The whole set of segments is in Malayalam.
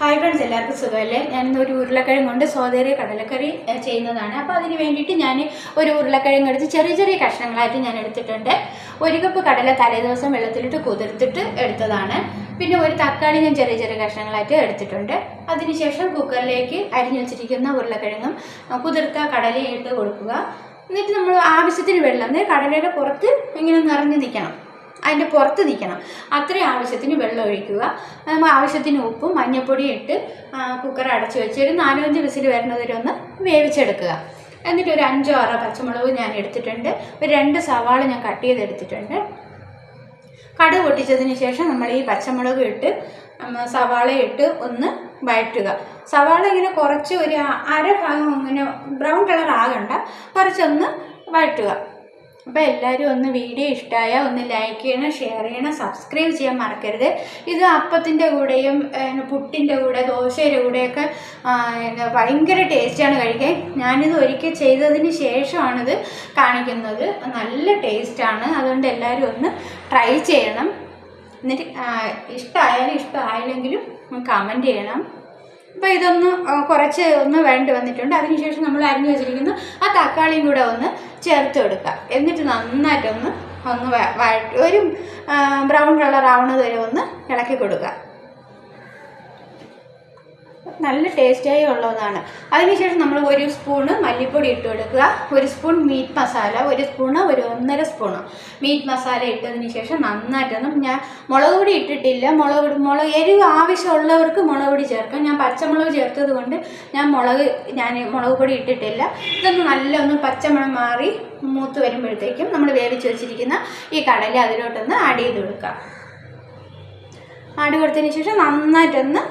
ഹായ് ഫ്രണ്ട്സ് എല്ലാവർക്കും സുഖമല്ലേ? ഞാനിന്ന് ഒരു ഉരുളക്കിഴങ്ങ് കൊണ്ട് സോതേറിയ കടലക്കറി ചെയ്യുന്നതാണ്. അപ്പോൾ അതിന് വേണ്ടിയിട്ട് ഞാൻ ഒരു ഉരുളക്കിഴങ്ങ് എടുത്ത് ചെറിയ ചെറിയ കഷ്ണങ്ങളായിട്ട് ഞാൻ എടുത്തിട്ടുണ്ട്. ഒരു കപ്പ് കടല തലേദിവസം വെള്ളത്തിലിട്ട് കുതിർത്തിട്ട് എടുത്തതാണ്. പിന്നെ ഒരു തക്കാളി ഞാൻ ചെറിയ ചെറിയ കഷ്ണങ്ങളായിട്ട് എടുത്തിട്ടുണ്ട്. അതിനുശേഷം കുക്കറിലേക്ക് അരിഞ്ഞു വെച്ചിരിക്കുന്ന ഉരുളക്കിഴങ്ങും കുതിർത്ത കടലയും ഇട്ട് കൊടുക്കുക. എന്നിട്ട് നമ്മൾ ആവശ്യത്തിന് വെള്ളം കടലയുടെ പുറത്ത് ഇങ്ങനെ നിറഞ്ഞു നിൽക്കണം. അതിന്റെ പുറത്ത് നിൽക്കണം. അത്രയും ആവശ്യത്തിന് വെള്ളം ഒഴിക്കുക. ആവശ്യത്തിന് ഉപ്പും മഞ്ഞൾപ്പൊടിയും ഇട്ട് കുക്കർ അടച്ച് വെച്ച് ഒരു നാലഞ്ച് വിസിൽ വരുന്നവരെ ഒന്ന് വേവിച്ചെടുക്കുക. എന്നിട്ട് ഒരു അഞ്ചോ ആറോ പച്ചമുളക് ഞാൻ എടുത്തിട്ടുണ്ട്. ഒരു രണ്ട് സവാള ഞാൻ കട്ട് ചെയ്തെടുത്തിട്ടുണ്ട്. കടുക് പൊട്ടിച്ചതിന് ശേഷം നമ്മൾ ഈ പച്ചമുളക് ഇട്ട് സവാള ഇട്ട് ഒന്ന് വഴറ്റുക. സവാള ഇങ്ങനെ കുറച്ച് ഒരു അര ഭാഗം ഇങ്ങനെ ബ്രൗൺ കളർ ആകണ്ട. കുറച്ചൊന്ന് വഴറ്റുക. അപ്പോൾ എല്ലാവരും ഒന്ന് വീഡിയോ ഇഷ്ടമായ ഒന്ന് ലൈക്ക് ചെയ്യണം ഷെയർ ചെയ്യണം സബ്സ്ക്രൈബ് ചെയ്യാൻ മറക്കരുത്. ഇത് അപ്പത്തിന്റെ കൂടെയും പുട്ടിന്റെ കൂടെ ദോശയുടെ കൂടെയൊക്കെ ഭയങ്കര ടേസ്റ്റാണ് കഴിക്കാൻ. ഞാനിത് ഒരിക്കൽ ചെയ്തതിന് ശേഷമാണിത് കാണിക്കുന്നത്. നല്ല ടേസ്റ്റാണ് അതുകൊണ്ട് എല്ലാവരും ഒന്ന് ട്രൈ ചെയ്യണം. എന്നിട്ട് ഇഷ്ടമായാലും ഇഷ്ടമായില്ലെങ്കിലും കമന്റ് ചെയ്യണം. അപ്പോൾ ഇതൊന്ന് കുറച്ച് ഒന്ന് വേണ്ടി വന്നിട്ടുണ്ട്. അതിനുശേഷം നമ്മൾ അരിഞ്ഞു വെച്ചിരിക്കുന്നു. ആ തക്കാളിയും കൂടെ ഒന്ന് ചേർത്ത് കൊടുക്കുക. എന്നിട്ട് നന്നായിട്ടൊന്ന് ഒന്ന് ഒരു ബ്രൗൺ കളർ ആവുന്നത് വരെ ഒന്ന് ഇളക്കി കൊടുക്കുക. നല്ല ടേസ്റ്റായി ഉള്ളതാണ്. അതിനുശേഷം നമ്മൾ ഒരു സ്പൂണ് മല്ലിപ്പൊടി ഇട്ട് കൊടുക്കുക. ഒരു സ്പൂൺ മീറ്റ് മസാല ഒരു സ്പൂണ് ഒരു ഒന്നര സ്പൂണ് മീറ്റ് മസാല ഇട്ടതിന് ശേഷം നന്നായിട്ടൊന്നും ഞാൻ മുളക് പൊടി ഇട്ടിട്ടില്ല. മുളക് മുളക് എരിവ് ആവശ്യമുള്ളവർക്ക് മുളക് പൊടി ചേർക്കാം. ഞാൻ പച്ചമുളക് ചേർത്തത് കൊണ്ട് ഞാൻ മുളക് ഞാൻ മുളക് പൊടി ഇട്ടിട്ടില്ല. ഇതൊന്ന് നല്ല ഒന്ന് പച്ചമണം മാറി മൂത്ത് വരുമ്പോഴത്തേക്കും നമ്മൾ വേവിച്ച് വെച്ചിരിക്കുന്ന ഈ കടല അതിലോട്ടൊന്ന് ആഡ് ചെയ്ത് കൊടുക്കുക ആഡ് കൊടുത്തതിന് ശേഷം നന്നായിട്ടൊന്ന്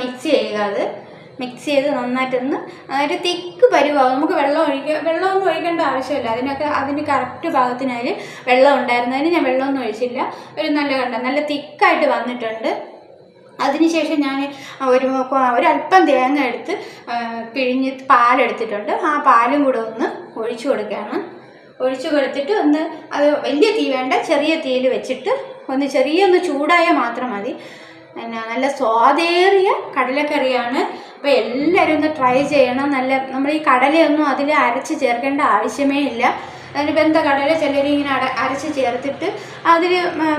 മിക്സ് ചെയ്യുക അത്. മിക്സ് ചെയ്ത് നന്നായിട്ടൊന്ന് ഒരു തിക്ക് പരുവാകും. നമുക്ക് വെള്ളം ഒഴിക്കുക വെള്ളമൊന്നും ഒഴിക്കേണ്ട ആവശ്യമില്ല. അതിനൊക്കെ അതിന് കറക്റ്റ് ഭാഗത്തിനായി വെള്ളം ഉണ്ടായിരുന്നതിന് ഞാൻ വെള്ളമൊന്നും ഒഴിച്ചില്ല. ഒരു നല്ല കണ്ട നല്ല തിക്കായിട്ട് വന്നിട്ടുണ്ട്. അതിനുശേഷം ഞാൻ ഒരു ഒരല്പം തേങ്ങ എടുത്ത് പിഴിഞ്ഞ് പാലെടുത്തിട്ടുണ്ട്. ആ പാലും കൂടെ ഒന്ന് ഒഴിച്ചു കൊടുക്കുകയാണ്. ഒഴിച്ചു കൊടുത്തിട്ട് ഒന്ന് അത് വലിയ തീ വേണ്ട ചെറിയ തീയിൽ വെച്ചിട്ട് ഒന്ന് ചെറിയ ഒന്ന് ചൂടായാൽ മാത്രം മതി. പിന്നെ നല്ല സ്വാദേറിയ കടലക്കറിയാണ്. അപ്പോൾ എല്ലാവരും ഒന്ന് ട്രൈ ചെയ്യണം. നല്ല നമ്മൾ ഈ കടലയൊന്നും അതിൽ അരച്ച് ചേർക്കേണ്ട ആവശ്യമേ ഇല്ല. അതിന് കടല ചിലർ ഇങ്ങനെ അട അരച്ച് ചേർത്തിട്ട് അതിൽ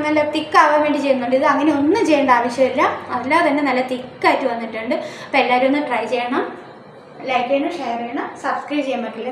നല്ല തിക്കാവാൻ വേണ്ടി ചെയ്യുന്നുണ്ട്. ഇത് അങ്ങനെ ഒന്നും ചെയ്യേണ്ട ആവശ്യമില്ല. അല്ലാതെ തന്നെ നല്ല തിക്കായിട്ട് വന്നിട്ടുണ്ട്. അപ്പോൾ എല്ലാവരും ഒന്ന് ട്രൈ ചെയ്യണം. ലൈക്ക് ചെയ്യണം ഷെയർ ചെയ്യണം സബ്സ്ക്രൈബ് ചെയ്യാൻ പറ്റില്ല